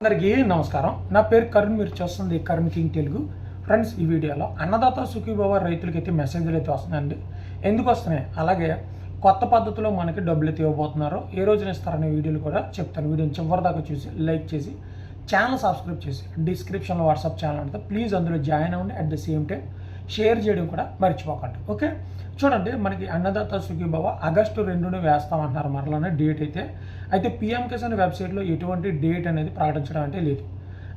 అందరికీ నమస్కారం. నా పేరు కరుణ్ మీరు చూస్తుంది కరుణ్ కింగ్ తెలుగు. ఫ్రెండ్స్ ఈ వీడియోలో అన్నదాత సుఖీభవ రైతులకి అయితే మెసేజ్లు అయితే వస్తున్నాయండి ఎందుకు వస్తున్నాయి? అలాగే కొత్త పద్ధతిలో మనకి డబ్బులు అయితే ఇవ్వబోతున్నారు. ఏ రోజున ఇస్తారనే వీడియోలు కూడా చెప్తాను. వీడియోని చివరి దాకా చూసి లైక్ చేసి ఛానల్ సబ్స్క్రైబ్ చేసి డిస్క్రిప్షన్లో వాట్సాప్ ఛానల్ ఉంటుంది ప్లీజ్ అందులో జాయిన్ అవ్వండి. At the same time share చేయడం కూడా మర్చిపోకండి. ఓకే? చూడండి మనకి అన్నదాత సుఖీభవ ఆగస్టు రెండున వేస్తామంటున్నారు మరలానే డేట్ అయితే. అయితే పిఎం కిసాన్ వెబ్సైట్లో ఎటువంటి డేట్ అనేది ప్రకటించడం అంటే లేదు.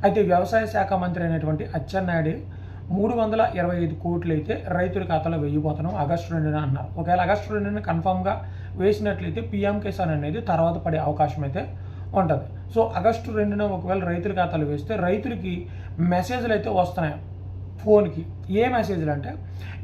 అయితే వ్యవసాయ శాఖ మంత్రి అయినటువంటి అచ్చెన్నాయుడు మూడు వందల ఇరవై ఐదు కోట్లు అయితే రైతుల ఖాతాలో వెయ్యిపోతున్నాం ఆగస్టు రెండున అన్నారు. ఒకవేళ ఆగస్టు రెండున కన్ఫామ్గా వేసినట్లయితే పిఎం కిసాన్ అనేది తర్వాత పడే అవకాశం అయితే ఉంటుంది. సో ఆగస్టు రెండున ఒకవేళ రైతుల ఖాతాలో వేస్తే రైతులకి మెసేజ్లు అయితే వస్తున్నాయి. ఫోన్కి ఏ మెసేజ్లు అంటే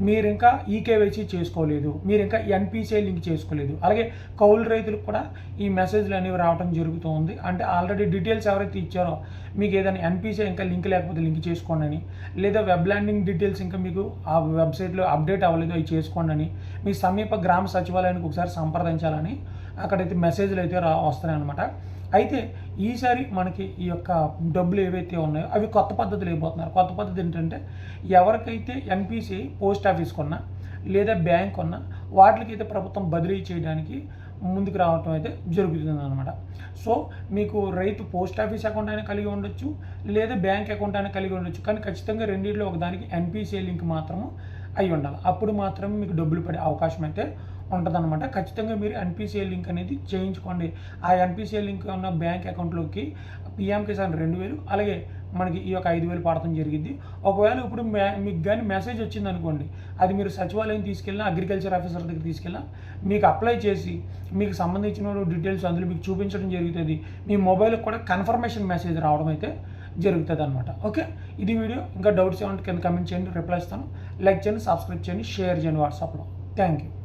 మీరు ఇంకా ఈకేవైసీ చేసుకోలేదు మీరు ఇంకా ఎన్పిసిఐ లింక్ చేసుకోలేదు. అలాగే కౌలు రైతులకు కూడా ఈ మెసేజ్లు అనేవి రావడం జరుగుతుంది. అంటే ఆల్రెడీ డీటెయిల్స్ ఎవరైతే ఇచ్చారో మీకు ఏదైనా ఎన్పిసిఐ ఇంకా లింక్ లేకపోతే లింక్ చేసుకోండి అని లేదా వెబ్ ల్యాండింగ్ డీటెయిల్స్ ఇంకా మీకు ఆ వెబ్సైట్లో అప్డేట్ అవ్వలేదు అవి చేసుకోండి అని మీ సమీప గ్రామ సచివాలయానికి ఒకసారి సంప్రదించాలని అక్కడైతే మెసేజ్లు అయితే రా వస్తున్నాయి అనమాట అయితే ఈసారి మనకి ఈ యొక్క డబ్బులు ఏవైతే ఉన్నాయో అవి కొత్త పద్ధతులు అయిపోతున్నారు. కొత్త పద్ధతి ఏంటంటే ఎవరికైతే ఎన్పిసి పోస్ట్ ఆఫీస్ కొన్నా లేదా బ్యాంక్ కొన్నా వాటికైతే ప్రభుత్వం బదిలీ చేయడానికి ముందుకు రావటం అయితే జరుగుతుంది అనమాట సో మీకు రైతు పోస్ట్ ఆఫీస్ అకౌంట్ అయినా కలిగి ఉండొచ్చు లేదా బ్యాంక్ అకౌంట్ అయినా కలిగి ఉండొచ్చు. కానీ ఖచ్చితంగా రెండింటిలో ఒకదానికి ఎన్పిసిఐ లింక్ మాత్రము అయి ఉండాలి. అప్పుడు మాత్రమే మీకు డబ్బులు పడే అవకాశం అయితే ఉంటుందన్నమాట. ఖచ్చితంగా మీరు ఎన్పిసిఐ లింక్ అనేది చేయించుకోండి. ఆ ఎన్పిసిఐ లింక్ ఉన్న బ్యాంక్ అకౌంట్లోకి పిఎం కిసాన్ రెండు వేలు అలాగే మనకి ఈ యొక్క ఐదు వేలు పడటం జరిగింది. ఒకవేళ ఇప్పుడు మే మీకు కానీ మెసేజ్ వచ్చింది అనుకోండి అది మీరు సచివాలయం తీసుకెళ్ళినా అగ్రికల్చర్ ఆఫీసర్ దగ్గర తీసుకెళ్ళినా మీకు అప్లై చేసి మీకు సంబంధించిన డీటెయిల్స్ అందులో మీకు చూపించడం జరుగుతుంది. మీ మొబైల్కి కూడా కన్ఫర్మేషన్ మెసేజ్ రావడం అయితే జరుగుతుంది అనమాట ఓకే? ఇది వీడియో. ఇంకా డౌట్స్ ఏమంటే కింద కమెంట్ చేయండి రిప్లై ఇస్తాను. లైక్ చేయండి సబ్స్క్రైబ్ చేయండి షేర్ చేయండి వాట్సాప్లో. Thank you.